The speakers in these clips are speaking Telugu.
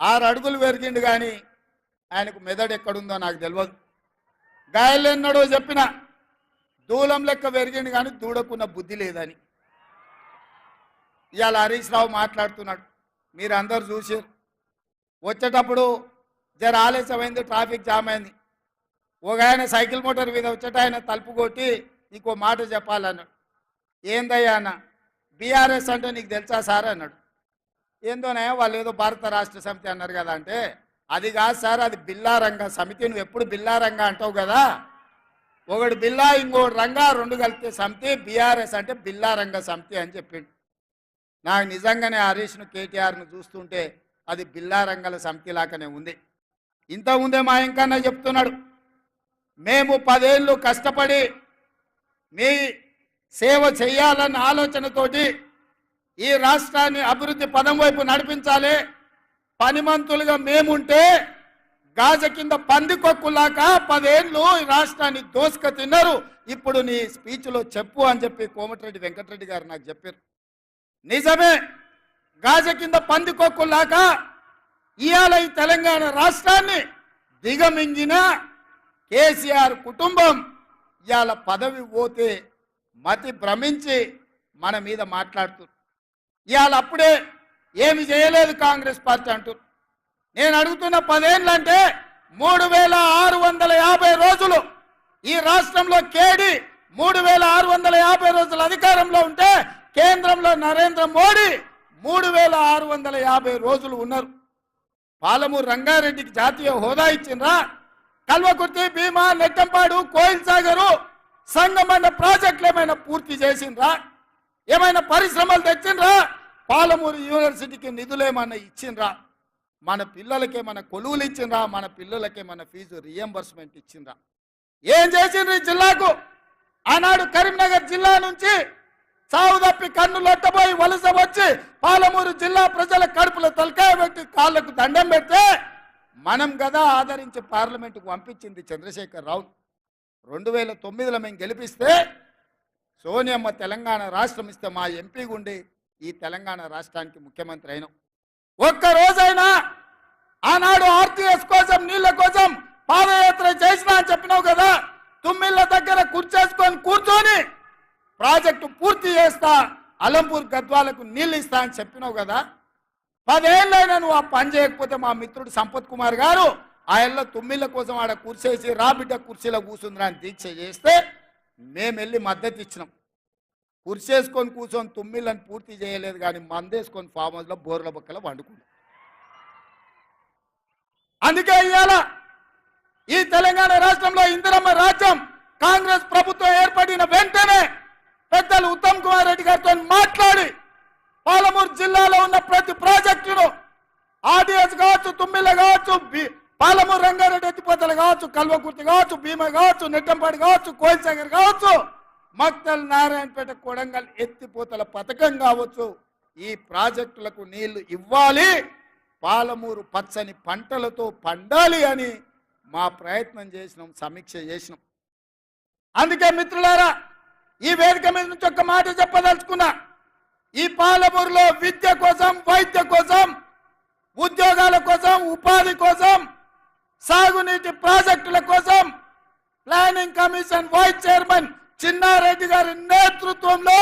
ఆరు అడుగులు పెరిగిండు కానీ ఆయనకు మెదడు ఎక్కడుందో నాకు తెలియదు గాయలెన్నడో చెప్పిన దూలం లెక్క పెరిగిండు కానీ దూడకున్న బుద్ధి లేదని. ఇవాళ హరీష్ రావు మాట్లాడుతున్నాడు. మీరు అందరు చూసారు వచ్చేటప్పుడు జర ఆలస్యమైంది ట్రాఫిక్ జామ్ అయింది. ఒక ఆయన సైకిల్ మోటార్ మీద వచ్చేట ఆయన తలుపు కొట్టి నీకు మాట చెప్పాలన్నాడు. ఏందయ్యా అన్న? బీఆర్ఎస్ అంటే నీకు తెలుసా సార్ అన్నాడు. ఏందోనే వాళ్ళు ఏదో భారత రాష్ట్ర సమితి అన్నారు కదా అంటే అది కాదు సార్ అది బిల్లారంగ సమితి. నువ్వు ఎప్పుడు బిల్లారంగ అంటావు కదా? ఒకటి బిల్లా ఇంకోటి రంగా రెండు కలిపితే సమితి బీఆర్ఎస్ అంటే బిల్లారంగ సమితి అని చెప్పిండు. నాకు నిజంగానే హరీష్ను కేటీఆర్ను చూస్తుంటే అది బిల్లారంగల సమితి లాగానే ఉంది. ఇంత ముందే మా ఇంకన్నా చెప్తున్నాడు మేము పదేళ్ళు కష్టపడి మీ సేవ చేయాలన్న ఆలోచనతోటి ఈ రాష్ట్రాన్ని అభివృద్ధి పదం వైపు నడిపించాలి. పనిమంతులుగా మేముంటే గాజ కింద పందికొక్కులాక పదేళ్ళు ఈ రాష్ట్రాన్ని దోసుక తిన్నారు ఇప్పుడు నీ స్పీచ్లో చెప్పు అని చెప్పి కోమటిరెడ్డి వెంకటరెడ్డి గారు నాకు చెప్పారు. నిజమే గాజ కింద పందికొక్కులాక ఇవాళ ఈ తెలంగాణ రాష్ట్రాన్ని దిగమింగిన కేసీఆర్ కుటుంబం ఇవాళ పదవి పోతే మతి భ్రమించి మన మీద మాట్లాడుతున్నారు ఇవాళ అప్పుడే ఏమి చేయలేదు కాంగ్రెస్ పార్టీ అంటూ. నేను అడుగుతున్న పదేళ్ళు అంటే మూడు వేల ఆరు వందల యాభై రోజులు ఈ రాష్ట్రంలో కేడి మూడు వేల ఆరు వందల యాభై రోజులు అధికారంలో ఉంటే కేంద్రంలో నరేంద్ర మోడీ మూడు వేల ఆరు వందల యాభై రోజులు ఉన్నారు. పాలమూరు రంగారెడ్డికి జాతీయ హోదా ఇచ్చిండ్రా. కల్వకుర్తి భీమా నెట్టంపాడు కోయిల్ సాగరు సంగమన్న ప్రాజెక్టులు ఏమైనా పూర్తి చేసిండ్రా? ఏమైనా పరిశ్రమలు తెచ్చిండ్రా? పాలమూరు యూనివర్సిటీకి నిధులు ఏమైనా ఇచ్చిండ్రా. మన పిల్లలకే మన కొలువులు ఇచ్చిండ్రా మన పిల్లలకే మన ఫీజు రియంబర్స్మెంట్ ఇచ్చిండ్రా. ఏం చేసిండ్రు ఈ జిల్లాకు? ఆనాడు కరీంనగర్ జిల్లా నుంచి చావు తప్పి కన్ను లొట్టబోయి వలస వచ్చి పాలమూరు జిల్లా ప్రజల కడుపులో తలకాయ పెట్టి కాళ్ళకు దండం పెడితే మనం కదా ఆదరించి పార్లమెంటుకు పంపించింది చంద్రశేఖర్ రావు. రెండు వేల తొమ్మిదిలో మేము గెలిపిస్తే సోనియమ్మ తెలంగాణ రాష్ట్రం ఇస్తే మా ఎంపీ గుండి ఈ తెలంగాణ రాష్ట్రానికి ముఖ్యమంత్రి అయినాం. ఒక్క రోజైనా ఆనాడు ఆర్టీఎస్ కోసం నీళ్ళ కోసం పాదయాత్ర చేసినా అని చెప్పినావు కదా తుమ్మిళ్ళ దగ్గర కూర్చేసుకొని కూర్చొని ప్రాజెక్టు పూర్తి చేస్తా అలంపూర్ గద్వాలకు నీళ్ళు ఇస్తా అని చెప్పినావు కదా పదేళ్ళైనా నువ్వు ఆ పని చేయకపోతే మా మిత్రుడు సంపత్ కుమార్ గారు ఆయనలో తుమ్మిళ్ళ కోసం ఆడ కూర్చేసి రాబిడ్డ కుర్చీలో కూర్చుందిరా అని దీక్ష చేస్తే మేము వెళ్ళి మద్దతు ఇచ్చినాం. ఉరిసేసుకొని కూర్చొని తుమ్మిళ్ళని పూర్తి చేయలేదు కానీ మందేసుకొని ఫామ్ హౌస్లో బోర్ల బొక్కల వండుకుంది. అందుకే ఇవాళ ఈ తెలంగాణ రాష్ట్రంలో ఇందిరమ్మ రాజ్యం కాంగ్రెస్ ప్రభుత్వం ఏర్పడిన వెంటనే పెద్దలు ఉత్తమ్ కుమార్ రెడ్డి గారితో మాట్లాడి పాలమూరు జిల్లాలో ఉన్న ప్రతి ప్రాజెక్టును ఆర్డిఎస్ కావచ్చు తుమ్మిళ్ళ కావచ్చు పాలమూరు రంగారెడ్డి ఎత్తిపోతలు కావచ్చు కల్వకుర్తి కావచ్చు భీమ కావచ్చు నెట్టంపాడు కావచ్చు కోయిల్సాగర్ కావచ్చు మక్తల్ నారాయణపేట కొడంగల్ ఎత్తిపోతల పథకం కావచ్చు. ఈ ప్రాజెక్టులకు నీళ్ళు ఇవ్వాలి. పాలమూరు పచ్చని పంటలతో పండాలి అని మా ప్రయత్నం చేసినాం సమీక్ష చేసినాం. అందుకే మిత్రులారా ఈ వేదిక మీద నుంచి ఒక మాట చెప్పదలుచుకున్నా. ఈ పాలమూరులో విద్య కోసం వైద్య కోసం ఉద్యోగాల కోసం ఉపాధి కోసం సాగునీటి ప్రాజెక్టుల కోసం planning commission vice chairman Chinnareddy గారి నేతృత్వంలో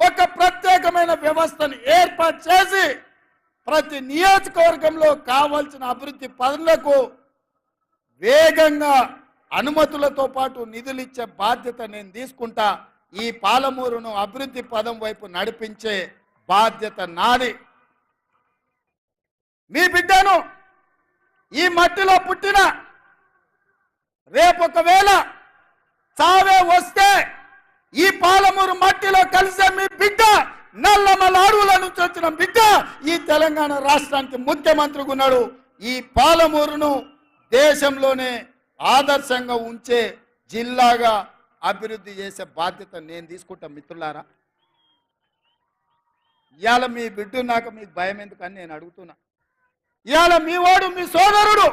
ఒక ప్రత్యేకమైన వ్యవస్థను ఏర్పాటు చేసి ప్రతి నియోజకవర్గంలో కావలసిన అభివృద్ధి పనులకు వేగంగా అనుమతులతో పాటు నిధులు ఇచ్చే బాధ్యత నేను తీసుకుంటా. ఈ పాలమూరును అభివృద్ధి పదం వైపు నడిపించే బాధ్యత నాది. మీ బిడ్డను ఈ మట్టిలో పుట్టిన రేపు ఒకవేళ చావే వస్తే ఈ పాలమూరు మట్టిలో కలిసే మీ బిడ్డ నల్లమల అడవుల నుంచి వచ్చిన బిడ్డ ఈ తెలంగాణ రాష్ట్రానికి ముఖ్యమంత్రిగా ఉన్నాడు. ఈ పాలమూరును దేశంలోనే ఆదర్శంగా ఉంచే జిల్లాగా అభివృద్ధి చేసే బాధ్యత నేను తీసుకుంటా మిత్రులారా. ఇవాళ మీ బిడ్డ నాకు మీకు భయం ఎందుకని నేను అడుగుతున్నా. ఇవాళ మీ వాడు మీ సోదరుడు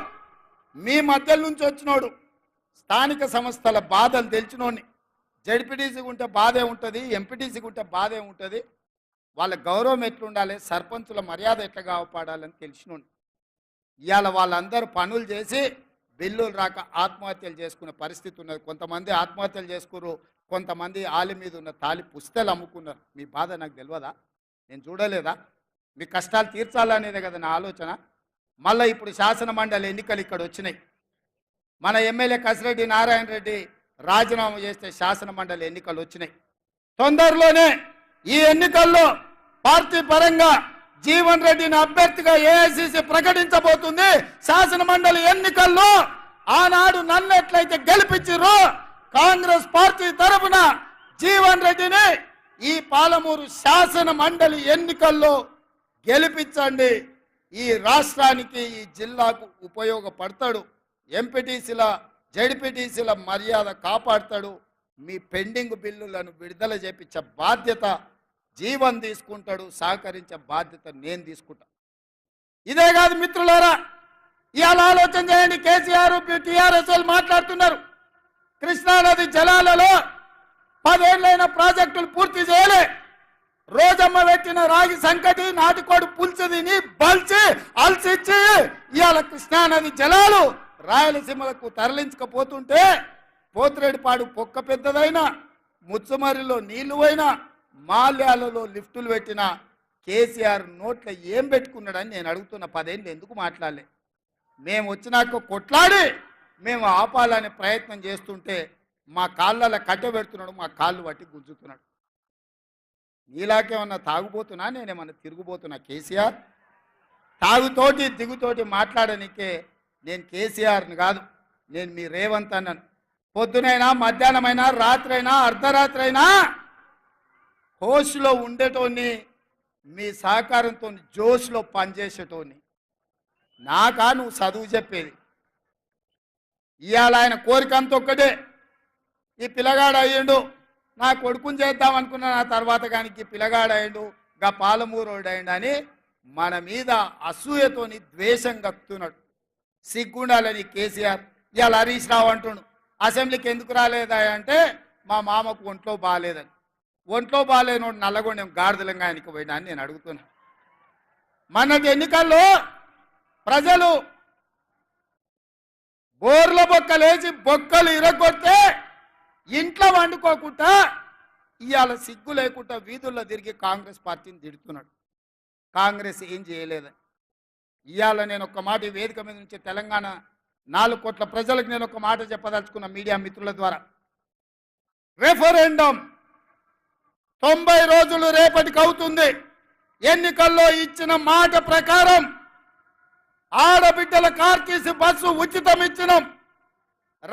మీ మధ్య నుంచి వచ్చినోడు. స్థానిక సంస్థల బాధలు తెలిసినోడిని జడ్పీటీసీకి ఉంటే బాధే ఉంటుంది ఎంపీటీసీకి ఉంటే బాధే ఉంటుంది. వాళ్ళ గౌరవం ఎట్లుండాలి సర్పంచుల మర్యాద ఎట్లా కాపాడాలని తెలిసినోడిని ఇవాళ వాళ్ళందరూ పనులు చేసి బిల్లులు రాక ఆత్మహత్యలు చేసుకునే పరిస్థితి ఉన్నది. కొంతమంది ఆత్మహత్యలు చేసుకున్నారు కొంతమంది ఆలి మీద ఉన్న తాలి పుస్తలు అమ్ముకున్నారు. మీ బాధ నాకు తెలియదా నేను చూడలేదా? మీ కష్టాలు తీర్చాలనేదే కదా నా ఆలోచన. మళ్ళీ ఇప్పుడు శాసన మండలి ఎన్నికలు ఇక్కడ వచ్చినాయి. మన ఎమ్మెల్యే కసిరెడ్డి నారాయణ రెడ్డి రాజీనామా చేస్తే శాసన మండలి ఎన్నికలు వచ్చినాయి. తొందరలోనే ఈ ఎన్నికల్లో పార్టీ పరంగా జీవన్ రెడ్డిని అభ్యర్థిగా ఏఐసిసి ప్రకటించబోతుంది. శాసన మండలి ఎన్నికల్లో ఆనాడు నన్ను ఎట్లయితే గెలిపించారో కాంగ్రెస్ పార్టీ తరఫున జీవన్ రెడ్డిని ఈ పాలమూరు శాసన మండలి ఎన్నికల్లో గెలిపించండి. ఈ రాష్ట్రానికి ఈ జిల్లాకు ఉపయోగపడతాడు. ఎంపీటీసీల జడ్పీటీసీల మర్యాద కాపాడతాడు. మీ పెండింగ్ బిల్లులను విడుదల చేపించే బాధ్యత జీవన్ తీసుకుంటాడు సహకరించే బాధ్యత నేను తీసుకుంటా. ఇదే కాదు మిత్రులారా ఇవాళ ఆలోచన చేయండి కేసీఆర్ టీఆర్ఎస్ వాళ్ళు మాట్లాడుతున్నారు. కృష్ణానది జలాలలో పదేళ్ళైన ప్రాజెక్టులు పూర్తి చేయలే. రోజమ్మ పెట్టిన రాగి సంకటి నాటుకోడు పులుసు తిని బల్చి అల్సిచ్చి ఇవాళ కృష్ణానది జలాలు రాయలసీమలకు తరలించకపోతుంటే పోతిరెడ్డిపాడు పొక్క పెద్దదైనా ముచ్చమరిలో నీళ్ళు పోయినా మాల్యాలలో లిఫ్టులు పెట్టిన కేసీఆర్ నోట్ల ఏం పెట్టుకున్నాడని నేను అడుగుతున్న పదేళ్ళు ఎందుకు మాట్లాడలే? మేము వచ్చినాక కొట్లాడి మేము ఆపాలనే ప్రయత్నం చేస్తుంటే మా కాళ్ళలో కట్టె పెడుతున్నాడు మా కాళ్ళు పట్టి గుంజుతున్నాడు. నీలాకేమన్నా తాగుబోతున్నా? నేనేమన్నా తిరుగుబోతున్నా? కేసీఆర్ తాగుతోటి దిగుతోటి మాట్లాడనికే నేను కేసీఆర్ని కాదు నేను మీ రేవంత్ అన్నాను. పొద్దునైనా మధ్యాహ్నమైనా రాత్రైనా అర్ధరాత్రి అయినా హోస్లో ఉండేటోని మీ సహకారంతో జోష్లో పనిచేసేటోని నాకా నువ్వు చదువు చెప్పేది? ఇవాళ ఆయన కోరిక అంత ఒక్కటే. ఈ పిల్లగాడు అయ్యిండు నా కొడుకుని చేద్దాం అనుకున్న నా తర్వాత కానీ ఈ పిల్లగాడు అయ్యిండు గా పాలమూరోడు అయ్యిండు అని మన మీద అసూయతోని ద్వేషం కక్కుతున్నాడు సిగ్గుండాలని కేసీఆర్. ఇవాళ హరీష్ రావు అంటుండు అసెంబ్లీకి ఎందుకు రాలేదా? అంటే మా మామకు ఒంట్లో బాగాలేదని. ఒంట్లో బాగాలేనోడు నల్లగొండం గాడిదలంగా ఆయనకి పోయినా అని నేను అడుగుతున్నా. మనకి ఎన్నికల్లో ప్రజలు బోర్ల బొక్కలేసి బొక్కలు ఇరగొడితే ఇంట్లో వండుకోకుండా ఇవాళ సిగ్గు లేకుండా వీధుల్లో తిరిగి కాంగ్రెస్ పార్టీని తిడుతున్నాడు. కాంగ్రెస్ ఏం చేయలేదని. ఇవాళ నేను ఒక మాట వేదిక మీద నుంచి తెలంగాణ నాలుగు కోట్ల ప్రజలకు నేను ఒక మాట చెప్పదలుచుకున్న మీడియా మిత్రుల ద్వారా. రెఫరెండం తొంభై రోజులు రేపటికి అవుతుంది. ఎన్నికల్లో ఇచ్చిన మాట ప్రకారం ఆడబిడ్డల కార్తీసి బస్సు ఉచితం ఇచ్చినాం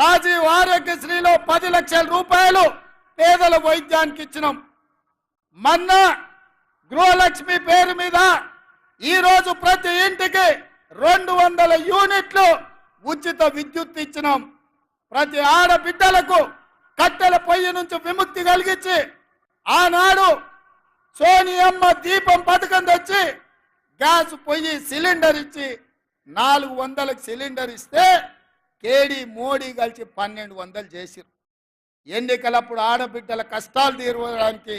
రాజీవ్ ఆరోగ్యశ్రీలో పది లక్షల రూపాయలు పేదల వైద్యానికి ఇచ్చినాం. మన్నా గృహలక్ష్మి పేరు మీద ఈరోజు ప్రతి ఇంటికి రెండు వందల యూనిట్లు ఉచిత విద్యుత్ ఇచ్చినాం. ప్రతి ఆడబిడ్డలకు కట్టెల పొయ్యి నుంచి విముక్తి కలిగించి ఆనాడు సోనియమ్మ దీపం పథకం తెచ్చి గ్యాస్ పొయ్యి సిలిండర్ ఇచ్చి నాలుగు వందలకు సిలిండర్ ఇస్తే కేడి మోడీ కలిసి పన్నెండు వందలు చేసిరు ఎన్నికలప్పుడు ఆడబిడ్డల కష్టాలు తీరడానికి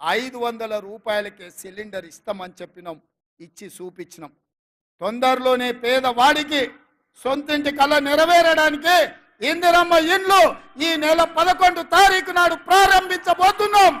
ఐదు వందల రూపాయలకే సిలిండర్ ఇస్తామని చెప్పినాం. ఇచ్చి చూపించినాం. తొందరలోనే పేదవాడికి సొంతింటి కళ నెరవేరడానికి ఇందిరమ్మ ఇండ్లు ఈ నెల పదకొండు తారీఖు నాడు ప్రారంభించబోతున్నాం.